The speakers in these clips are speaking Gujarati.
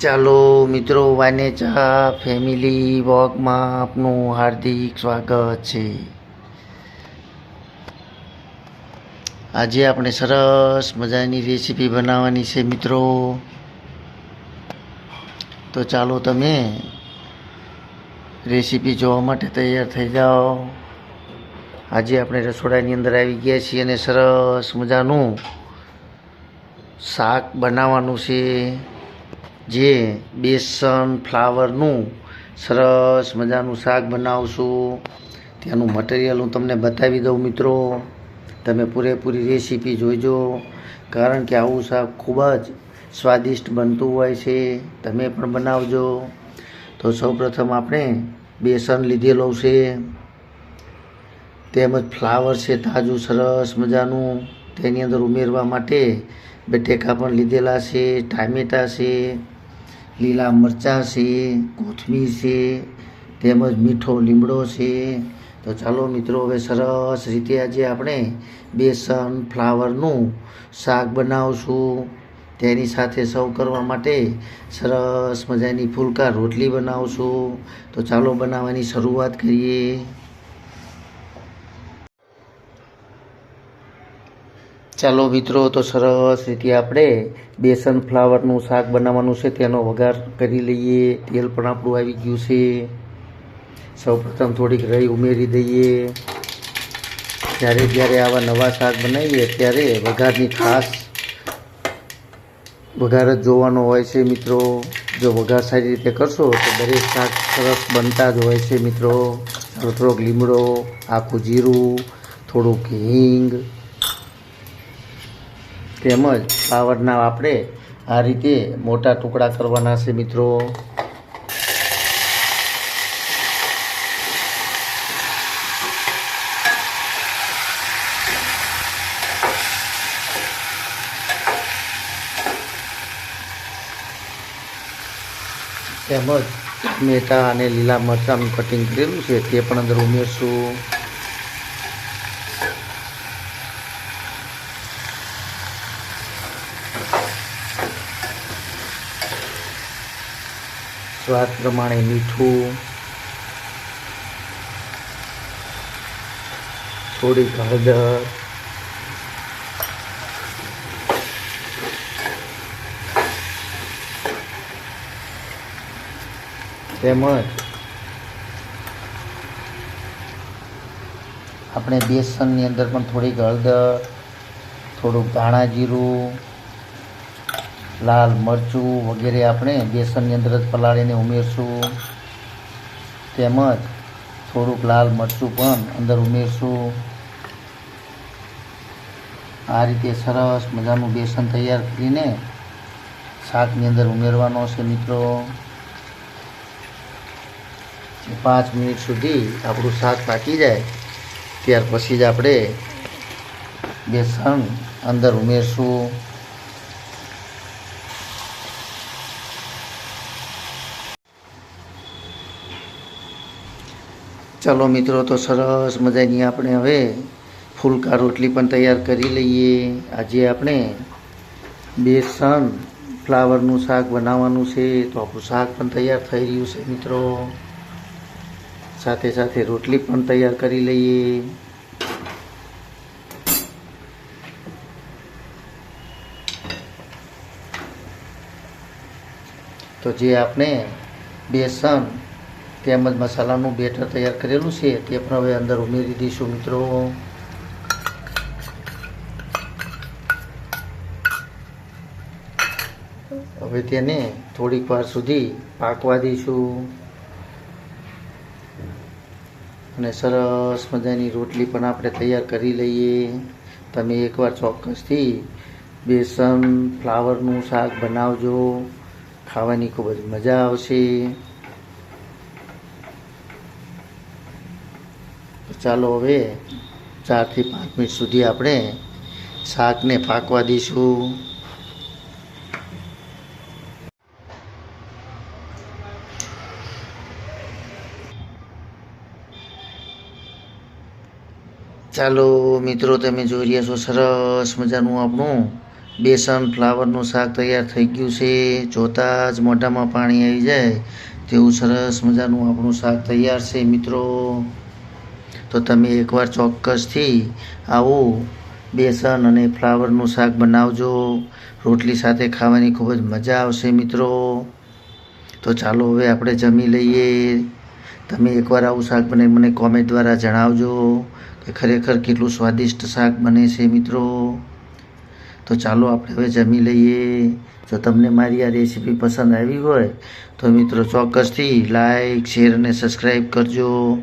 ચાલો મિત્રો વાનેચા ફેમિલી વોકમાં આપનું હાર્દિક સ્વાગત છે. આજે આપણે સરસ મજાની રેસીપી બનાવવાની છે મિત્રો. તો ચાલો તમે રેસીપી જોવા માટે તૈયાર થઈ જાઓ. આજે આપણે રસોડાની અંદર આવી ગયા છીએ અને સરસ મજાનું શાક બનાવવાનું છે. જે બેસન, ફ્લાવરનું સરસ મજાનું શાક બનાવશું. ત્યાંનું મટીરિયલ હું તમને બતાવી દઉં મિત્રો. તમે પૂરેપૂરી રેસીપી જોઈજો. કારણ કે આવું શાક ખૂબ જ સ્વાદિષ્ટ બનતું હોય છે. તમે પણ બનાવજો. તો સૌપ્રથમ આપણે બેસન લીધેલું છે. તેમજ ફ્લાવર છે તાજું, સરસ મજાનું. તેની અંદર ઉમેરવા માટે બટેકા પણ લીધેલા છે, ટામેટા છે. લીલા મરચાં છે, કોથમીર છે, તેમજ મીઠો લીમડો છે. તો ચાલો મિત્રો, હવે સરસ રીતે આજે આપણે બેસન, ફ્લાવરનું શાક બનાવશું. તેની સાથે સર્વ કરવા માટે સરસ મજાની ફુલકા રોટલી બનાવશું. તો ચાલો બનાવવાની શરૂઆત કરીએ. ચાલો મિત્રો, તો સરસ રીતે આપણે બેસન ફ્લાવરનું શાક બનાવવાનું છે, તેનો વઘાર કરી લઈએ. તેલ પણ આપણું આવી ગયું છે. સૌપ્રથમ થોડીક રહી ઉમેરી દઈએ. જ્યારે જ્યારે આવા નવા શાક બનાવીએ, ત્યારે વઘારની ખાસ વઘાર જ જોવાનો હોય છે મિત્રો. જો વઘાર સારી રીતે કરશો, તો દરેક શાક સરસ બનતા જ હોય છે મિત્રો. થોડોક લીમડો, આખું જીરું થોડુંક હિંગ તેમજ પાવરના આપણે આ રીતે મોટા ટુકડા કરવાના છે મિત્રો. તેમજ મેટા અને લીલા મરચાંનું કટિંગ કરેલું છે તે પણ અંદર ઉમેરશું. સ્વાદ પ્રમાણે મીઠું થોડીક હળદર, તેમજ આપણે બેસનની અંદર પણ થોડીક હળદર, થોડુંક ધાણા જીરું લાલ મરચું વગેરે આપણે બેસનની અંદર જ પલાળીને ઉમેરશું. તેમજ થોડુંક લાલ મરચું પણ અંદર ઉમેરશું. આ રીતે સરસ મજાનું બેસન તૈયાર કરીને શાકની અંદર ઉમેરવાનો છે મિત્રો. પાંચ મિનિટ સુધી આપણું શાક પાકી જાય. ત્યાર પછી જ આપણે બેસન અંદર ઉમેરશું. ચાલો મિત્રો, તો સરસ મજાની આપણે હવે ફૂલકા રોટલી પણ તૈયાર કરી લઈએ. આજે આપણે બેસન, ફ્લાવરનું શાક બનાવવાનું છે, તો આપણું શાક પણ તૈયાર થઈ રહ્યું છે મિત્રો. સાથે સાથે રોટલી પણ તૈયાર કરી લઈએ. તો જે આપણે બેસન તેમજ મસાલાનું બેટર તૈયાર કરેલું છે, તે પણ હવે અંદર ઉમેરી દઈશું મિત્રો. હવે તેને થોડીક વાર સુધી પાકવા દઈશું. અને સરસ મજાની રોટલી પણ આપણે તૈયાર કરી લઈએ. તમે એકવાર ચોક્કસથી બેસન, ફ્લાવરનું શાક બનાવજો. ખાવાની ખૂબ જ મજા આવશે. ચાલો હવે ચારથી પાંચ મિનિટ સુધી આપણે શાકને પાકવા દઈશું. ચાલો મિત્રો, તમે જોઈ રહ્યા છો સરસ મજાનું આપણું બેસન ફ્લાવરનું શાક તૈયાર થઈ ગયું છે. જોતાં જ મોઢામાં પાણી આવી જાય તેવું સરસ મજાનું આપણું શાક તૈયાર છે મિત્રો. તો તમે એકવાર ચોક્કસથી આવું, બેસન અને ફ્લાવરનું શાક બનાવજો. રોટલી સાથે ખાવાની ખૂબ જ મજા આવશે મિત્રો. તો ચાલો હવે આપણે જમી લઈએ. તમે એકવાર આવું શાક બને મને કોમેન્ટ દ્વારા જણાવજો કે ખરેખર કેટલું સ્વાદિષ્ટ શાક બને છે મિત્રો. તો ચાલો આપણે હવે જમી લઈએ. જો તમને મારી આ રેસીપી પસંદ આવી હોય તો મિત્રો ચોક્કસથી લાઈક, શેર અને સબસ્ક્રાઈબ કરજો.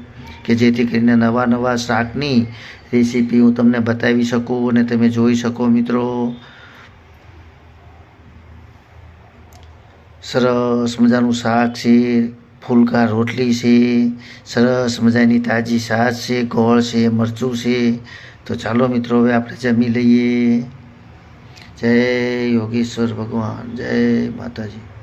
કે જેથી કરીને નવા નવા શાકની રેસીપી હું તમને બતાવી શકું અને તમે જોઈ શકો મિત્રો. સરસ મજાનું શાક છે, ફૂલકા રોટલી છે, સરસ મજાની તાજી છાશ છે, ગોળ છે, મરચું છે. તો ચાલો મિત્રો, હવે આપણે જમી લઈએ. જય યોગેશ્વર ભગવાન, જય માતાજી.